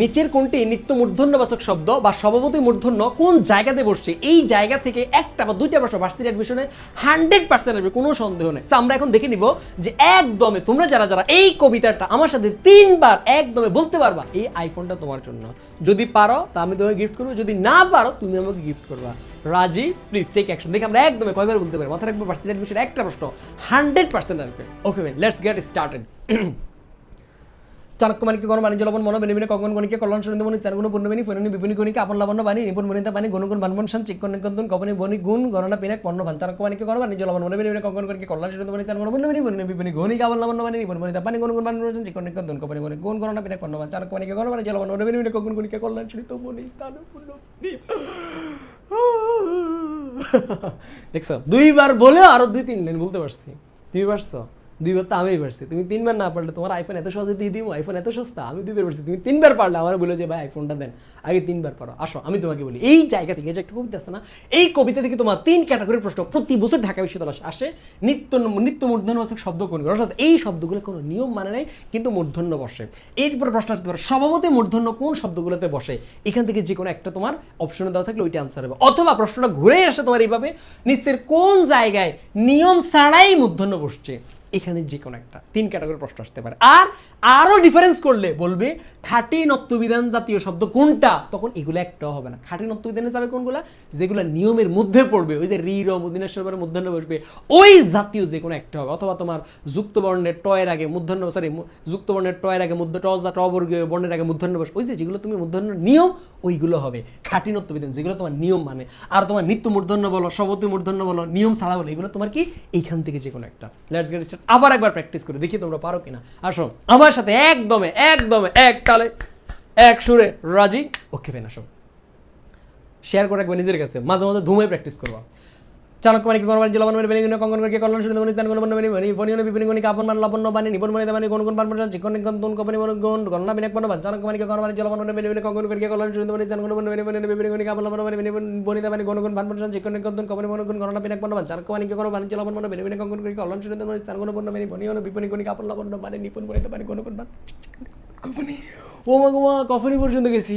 নিচের কোনটি নিত্য মূর্ধন্যবাচক শব্দ বা স্বভাবতই মূর্ধন্য কোন জায়গাতে বসছে? এই জায়গা থেকে একটা বা দুইটা বছর ভার্সিটি অ্যাডমিশনে হান্ড্রেড পার্সেন্ট আসবে, কোনো সন্দেহ নেই। আমরা এখন দেখে নিব যে একদমে তোমরা যারা যারা এই কবিতাটা আমার সাথে তিনবার একদমে বলতে পারবা, এই আইফোনটা তোমার জন্য। যদি পারো, তা আমি তোমাকে গিফট করব। যদি না পারো, তুমি আমাকে গিফট করবা। রাজি? প্লিজ টেক অ্যাকশন দেখে আমরা একদমে কয়বার বলতে পারি। মাথায় রাখব ভার্সিটি অ্যাডমিশন একটা প্রশ্ন হান্ড্রেড পার্সেন্ট আসবে। ওকে লেটস গেট স্টার্টেড চাণক্যমানিকে গণ বাণিজ্য, লবণ মন বেনিবিনে কগন গণিকে, কল্যাণ সুরেন্দ্র মনি স্থান, গুণ পূর্ণবেনি ফেরনি বিপণী, গণিকে, আপন, লাবণ্য, বাণী, নিপুণ বাণী বানবন শান চিকন নিকন্তন কপনি বনি গুণ, গণনা, পিনাক, পণ্য, ভান। চাণক্যমানিকে গণ বাণিজ্য, লবণ মন বেনিবিনে কগন গণিকে, কল্যাণ সুরেন্দ্র মনি স্থান, গুণ পূর্ণবেনি ফেরনি বিপণী, গণিকে, আপন বাণী, নিপুণ বাণী বানবন শান চিকন নিকন্তন কপনি বনি গুণ, গণনা, পিনাক, পণ্য, ভান। চাণক্যমানিকে গণ বাণিজ্য, লবণ মন বেনিবিনে কগন গণিকে, কল্যাণ সুরেন্দ্র মনি দেখছ? দুইবার বলে আরও দুই তিন লাইন বলতে পারছি। তুমি পারছ? দুইবার তো আমি পারছি। তুমি তিনবার না পারলে তোমার আইফোন এত সহজে দিয়ে দিব আইফোন এত সস্তা, আমি দুইবার পারছি। তুমি তিনবার পারলে আমার বলে যে, ভাই আইফোনটা দেন, আগে তিনবার পারো আসো, আমি তোমাকে বলি। এই জায়গা থেকে যে একটা কবিতা আছে না, এই কবিতা থেকে তোমার তিন ক্যাটাগরির প্রশ্ন প্রতি বছর ঢাকা বিশ্ববিদ্যালয় আসে। নিত্য নিত্য মূর্ধন্যবাচক শব্দ কোন অর্থাৎ এই শব্দগুলো কোনো নিয়ম মানে নাই, কিন্তু মূর্ধন্য বসে। এরপরে প্রশ্ন আসতে পারে স্বভাবতে মূর্ধন্য কোন শব্দগুলোতে বসে? এখান থেকে যে কোনো একটা তোমার অপশনে দেওয়া থাকলে ওইটা আনসার হবে। অথবা প্রশ্নটা ঘুরে আসে তোমার এইভাবে নিশ্চয়ের কোন জায়গায় নিয়ম ছাড়াই মূর্ধন্য বসছে? এখানে যে কোনো একটা, তিন ক্যাটাগরি প্রশ্ন আসতে পারে। আর আরও ডিফারেন্স করলে বলবে, খাঁটি নত্যবিধান জাতীয় শব্দ কোনটা? তখন এগুলো একটাও হবে না। খাঁটি নত্যবিধানে যাবে কোনগুলো? যেগুলো নিয়মের মধ্যে পড়বে, ওই যে রি, র মূর্ধন্য বসবে, ওই জাতীয় যে কোনো একটা হবে। অথবা তোমার যুক্ত বর্ণের টয়ের আগে মূর্ধন্য সরি যুক্ত বর্ণের টয়ের আগে মধ্য ট যা ট বর্ণের আগে মূর্ধন্য বস ওই যে যেগুলো তুমি মূর্ধন্য নিয়ম, ওইগুলো হবে। খাটি নত্যবিধান যেগুলো তোমার নিয়ম মানে। আর তোমার নিত্য মূর্ধন্য বলো সবতি মূর্ধন্য বলো, নিয়ম ছাড়া বলো, এগুলো তোমার কি? এইখান থেকে যে কোনো একটা। লেটস গেট আবার একবার প্র্যাকটিস করে দেখি তোমরা পারো কিনা। আসো, আমার সাথে একদমে একদমে, এক তালে, এক সুরে রাজি। ওকে ফেন আসো। শেয়ার করে একবার নিজের কাছে, মাঝে মাঝে ধুমে প্র্যাকটিস করবা। চাণক্য মানে গণ বাণিজ্য লবণ মানে বেনিগুণ করে কল্যাণ সুন্দর মানে তান গুণ বন্য মানে মানে ফণীয় বিপিনী গণিক আপন মান লাবণ্য বাণী নিপুণ মানে মানে গুণ গুণ, পান পান চিকন নিকন, তুন, কপনি গুণ, গণনা বিনাক বন্য চাণক্য মানে গণ বাণিজ্য লবণ মানে বেনিগুণ করে কল্যাণ সুন্দর মানে তান গুণ বন্য মানে মানে বিপিনী গণিক আপন লাবণ্য মানে বনিতা মানে গুণ গুণ, পান পান চিকন নিকন, তুন গণনা বিনাক বন্য চাণক্য মানে গণ বাণিজ্য লবণ মানে বেনিগুণ করে কল্যাণ সুন্দর মানে তান গুণ বন্য মানে ফণীয় আপন লাবণ্য মানে নিপুণ বনিতা মানে গুণ গুণ, পান কপনি। ও গেছি।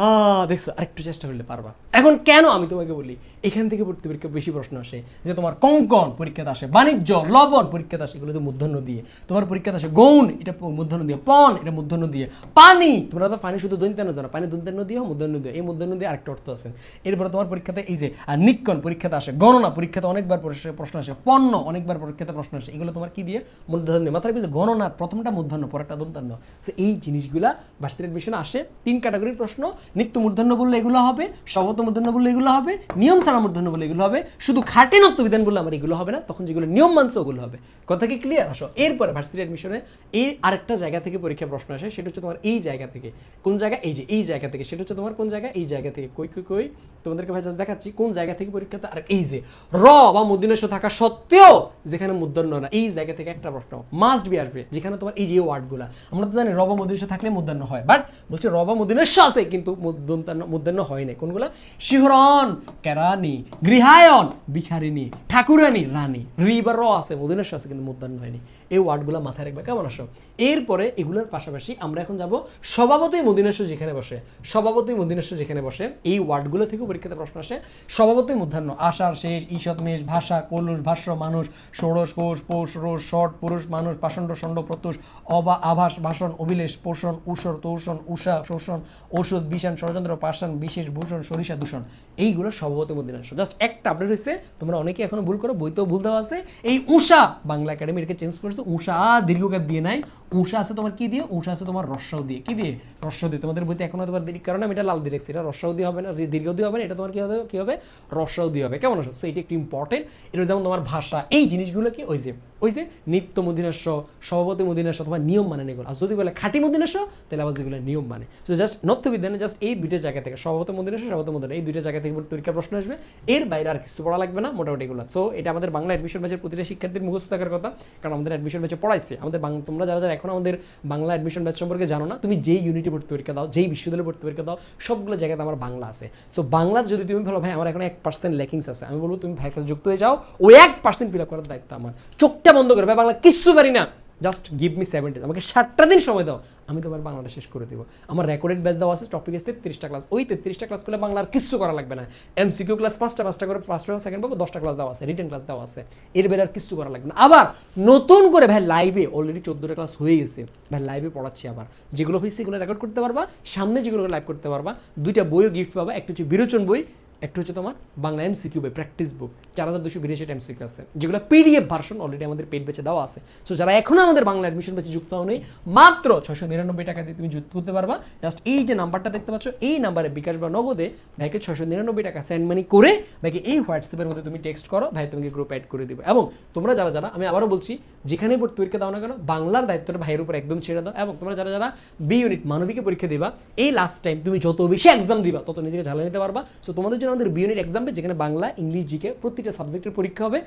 আহ দেখছ, আরেকটু চেষ্টা করলে পারবা। এখন কেন আমি তোমাকে বলি? এখান থেকে ভর্তি পরীক্ষা, বেশি প্রশ্ন আসে যে তোমার কঙ্কন পরীক্ষাতে আসে, বাণিজ্য, লবণ পরীক্ষাতে আসে, এগুলো যে মূর্ধন্য দিয়ে। তোমার পরীক্ষাতে আসে গৌণ, এটা মূর্ধন্য দিয়ে। পণ, এটা মূর্ধন্য দিয়ে। পানি, তোমরা তো পানি শুধু দন্তান্ন জানো পানি দন্তান্ন দিয়ে মূর্ধন্য দিয়ে এই মূর্ধন্য দিয়ে আরেকটা অর্থ আছে। এরপরে তোমার পরীক্ষাতে এই যে আর নিক্ষণ পরীক্ষাতে আসে, গণনা পরীক্ষাতে অনেকবার প্রশ্ন- আসে পণ্য অনেকবার পরীক্ষাতে প্রশ্ন আসে। এগুলো তোমার কি দিয়ে? মূর্ধন্য মাথায় যে গণনা প্রথমটা মূর্ধন্য পরেরটা দন্তান্ন। এই জিনিসগুলা ভার্সিটি অ্যাডমিশন আসে। তিন ক্যাটাগরির প্রশ্ন নিত্য মূর্ধন্য বললে এগুলো হবে সবত মূর্ধন্য বললে এগুলো হবে, নিয়ম ছাড়া মূর্ধন্য বললে এগুলো হবে, শুধু খাটে নত্য বিধান বললে আমার এগুলো হবে না, তখন যেগুলো নিয়ম মানছে ওগুলো হবে। কথা কি ক্লিয়ার আসো, এরপরে ভার্সিটি অ্যাডমিশনে এই আরেকটা জায়গা থেকে পরীক্ষা প্রশ্ন আসে, সেটা হচ্ছে তোমার এই জায়গা থেকে। কোন জায়গা? এই যে, এই জায়গা থেকে। সেটা হচ্ছে তোমার কোন জায়গা? এই জায়গা থেকে। কই কই কই? তোমাদেরকে ভাই দেখাচ্ছি, কোন জায়গা থেকে পরীক্ষাতে? আর এই যে, র বা মুদিনেশ থাকা সত্ত্বেও যেখানে মুদ্রান্ন না, এই জায়গা থেকে একটা প্রশ্ন। মাস্ট বি আসবে, যেখানে তোমার এই যে ওয়ার্ডগুলো আমরা তো জানি রবা মুদিনেশ থাকলে মুদ্রান্ন হয় বাট বলছে রবা মুদিনেশ আছে, কিন্তু মুদ্রান্ন মুদ্রান্ন হয় না কোনগুলা? শিহরণ কেরানি গৃহায়ন বিখারিণী ঠাকুরানী রানী রি বা র আছে মুদিনেশ আছে, কিন্তু মুদ্রান্ন হয়নি। এই ওয়ার্ডগুলো মাথায় রাখবে। কেমন আসো এরপরে এগুলোর পাশাপাশি আমরা এখন যাব স্বভাবতই মদিনেশ্বর যেখানে বসে। স্বভাবতই মদিনেশ্বর যেখানে বসে, এই ওয়ার্ডগুলো থেকেও পরীক্ষাতে প্রশ্ন আসে। স্বভাবতই মধ্যাহ্ন আষাঢ়, শেষ, ঈষৎ, মেষ, ভাষা, কলুষ ভাষ্য মানুষ, ষোড়শ, কোষ, পৌষ, রোষ, ষট, পুরুষ, মানুষ, পাষণ্ড, ষণ্ড, প্রত্যুষ, অবা, আভাস, ভাষণ, অভিলেষ, পোষণ, উষর, তোষণ, উষা, শোষণ, ঔষধ বিষাণ ষড়যন্ত্র, পাষাণ, বিশেষ ভূষণ, সরিষা দূষণ, এইগুলো স্বভাবতই মদিনাংশ জাস্ট একটা আপডেট হয়েছে, তোমরা অনেকে এখনও ভুল করো, বইতেও ভুল দেওয়া আছে। এই উষা, বাংলা একাডেমি এটাকে চেঞ্জ করেছে, উষা দীর্ঘকার দিয়ে নাই। উষা আছে তোমার কি দিয়ে? উষা আছে তোমার রস্যাও দিয়ে। কি দিয়ে? রস্য দিয়ে। তোমাদের বইতে এখনও তোমার দেরি কারণ আমি এটা লাল দিয়ে রাখছি, এটা রস্যাও দিয়ে হবে না দীর্ঘ দিয়ে হবে না, এটা তোমার কি হবে? কি হবে? রস্যাও দিয়ে হবে। কেমন আসো So, এটা একটু ইম্পর্টেন্ট এটা যেমন তোমার ভাষা, এই জিনিসগুলো কি ওই যে ওই যে নিত্য মদিনাস্য সভাপতি মদিনাস্য তোমার নিয়ম মানে এগুলো। আর যদি বলে খাঁটি মদিনাস্য তাহলে আবার যেগুলো নিয়ম মানে। সো জাস্ট বিজ্ঞানে জাস্ট এই দুইটা জায়গা থেকে, সভাপতি মদিনাস্য সভাপতি মদিনা এই দুইটা জায়গা থেকে পরীক্ষা প্রশ্ন আসবে। এর বাইরে আর কিছু পড়া লাগবে না, মোটামুটি এগুলো। সো এটা আমাদের বাংলা অ্যাডমিশন ব্যাচের প্রতিটা শিক্ষার্থীর মুখস্থ থাকার কথা, কারণ আমাদের অ্যাডমিশন ব্যাচে পড়াইছে। আমাদের বাং- তোমরা যারা যারা এখন আমাদের বাংলা অ্যাডমিশন ব্যাচ সম্পর্কে জানো না, তুমি যেই ইউনিটে ভর্তি পরীক্ষা দাও, যেই বিশ্ববিদ্যালয়ে ভর্তি পরীক্ষা দাও, সবগুলো জায়গাতে আমার বাংলা আছে। সো বাংলার যদি তুমি ভালো, ভাই, আমার এখন এক পার্সেন্ট ল্যাকিংস আছে। আমি বলব, তুমি ভাইয়ের যুক্ত হয়ে যাও। ওই এক পার্সেন্ট ফিল আপ করার দায়িত্ব আমার। চোখটা বন্ধ করে ভাই বাংলা কিচ্ছু পারি না। Just give me seven days আমাকে ষাটটা দিন সময় দাও। আমি তোমার বাংলাটা শেষ করে দেবো। আমার রেকর্ডেড ব্যাচ দেওয়া আছে টপিক আছে তেত্রিশটা ক্লাস ওই তেত্রিশটা ক্লাস করলে বাংলার কিছু করা লাগবে না। এমসিকিউ ক্লাস পাঁচটা পাঁচটা করে পাঁচটা সেকেন্ড পাবো দশটা ক্লাস দেওয়া আছে রিটেন ক্লাস দেওয়া আছে। এর বের আর কিছু করা লাগবে না। আবার নতুন করে, ভাই লাইভে অলরেডি চোদ্দোটা ক্লাস হয়ে গেছে। ভাই লাইভে পড়াচ্ছি আবার। যেগুলো হয়েছে সেগুলো রেকর্ড করতে পারবা, সামনে যেগুলো লাইভ করতে পারবা, দুইটা বইও গিফট পাবা, একটা হচ্ছে বিরোচন বই একটা হচ্ছে তোমার বাংলা এমসিকিউ বই প্র্যাকটিস বুক চার হাজার দুশো বিরাশি এমসিকিউ আছে। যেগুলো পিডিএফ ভার্সন অলরেডি আমাদের পেড বেচে দেওয়া আছে। সো যারা এখনও আমাদের বাংলা অ্যাডমিশন বেচে যুক্ত হও নেই মাত্র ছশো নিরানব্বই টাকা দিয়ে তুমি যুক্ত হতে পারবা। জাস্ট এই যে নাম্বারটা দেখতে পাচ্ছ, এই নাম্বারে বিকাশ বা নগদে ভাইকে ছশো নিরানব্বই টাকা সেন্ড মানি করে ভাইকে এই হোয়াটসঅ্যাপের মধ্যে তুমি টেক্সট করো, ভাই তোমাকে গ্রুপ অ্যাড করে দিবে। এবং তোমরা যারা যারা, আমি আবারও বলছি যেখানে ভর্তি পরীক্ষা দাও না কেন, বাংলার দায়িত্বটা ভাইয়ের উপর একদম ছেড়ে দাও। এবং তোমরা যারা যারা বি ইউনিট মানবিকে পরীক্ষা দিবা, এই লাস্ট টাইম তুমি যত বেশি এক্সাম দিবা, তত নিজেকে ঝালিয়ে নিতে পারবা। সো তোমাদের জন্য আমাদের বিউনিট ইউনিট এক্সাম যেখানে বাংলা ইংলিশ জিকে প্রতিটা সাবজেক্টের পরীক্ষা হবে।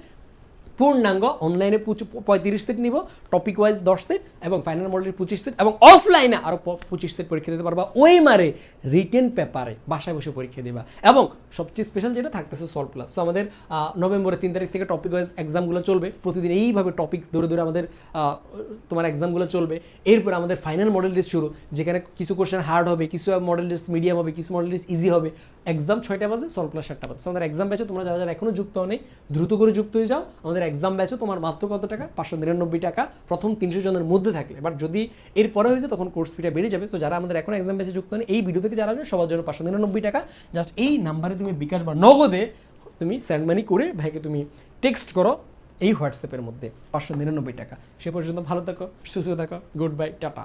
পূর্ণাঙ্গ অনলাইনে পঁয়ত্রিশ সেট নিব টপিক ওয়াইজ দশ সেট এবং ফাইনাল মডেলের পঁচিশ সেট এবং অফলাইনে আরও পঁচিশ সেট পরীক্ষা দিতে পারবা। ওই মারে রিটেন পেপারে বাসায় বসে পরীক্ষা দিবা। এবং সবচেয়ে স্পেশাল যেটা থাকতেছে সলভ প্লাস সো আমাদের নভেম্বরের তিন তারিখ থেকে টপিক ওয়াইজ এক্সামগুলো চলবে। প্রতিদিন এইভাবে টপিক ধরে ধরে আমাদের তোমার এক্সামগুলো চলবে। এরপর আমাদের ফাইনাল মডেল টেস্ট শুরু, যেখানে কিছু কোশ্চেন হার্ড হবে, কিছু মডেল টেস্ট মিডিয়াম হবে, কিছু মডেল টেস্ট ইজি হবে। এক্সাম ছয়টা বাজে সলভ প্লাস সাতটা বাজে। আমাদের এক্সাম ব্যাচে তোমরা যারা যারা এখনও যুক্ত নেই, দ্রুত করে যুক্ত হয়ে যাও। আমাদের এক্সাম ব্যাচে তোমার মাত্র কত টাকা? পাঁচশো নিরানব্বই টাকা। প্রথম তিনশো জনের মধ্যে থাকলে। বাট যদি এর পরে হয়েছে তখন কোর্স ফিটা বেড়ে যাবে। তো যারা আমাদের এখন এক্সাম ব্যাচে যুক্ত নেই এই ভিডিও থেকে যারা আসবে, সবার জন্য পাঁচশো নিরানব্বই টাকা। জাস্ট এই নাম্বারে তুমি বিকাশ বা নগদে তুমি স্যান্ড মানি করে ভাইকে তুমি টেক্সট করো এই হোয়াটসঅ্যাপের মধ্যে। পাঁচশো নিরানব্বই টাকা। সে পর্যন্ত ভালো থাকো, সুস্থ থাকো গুড বাই টাটা।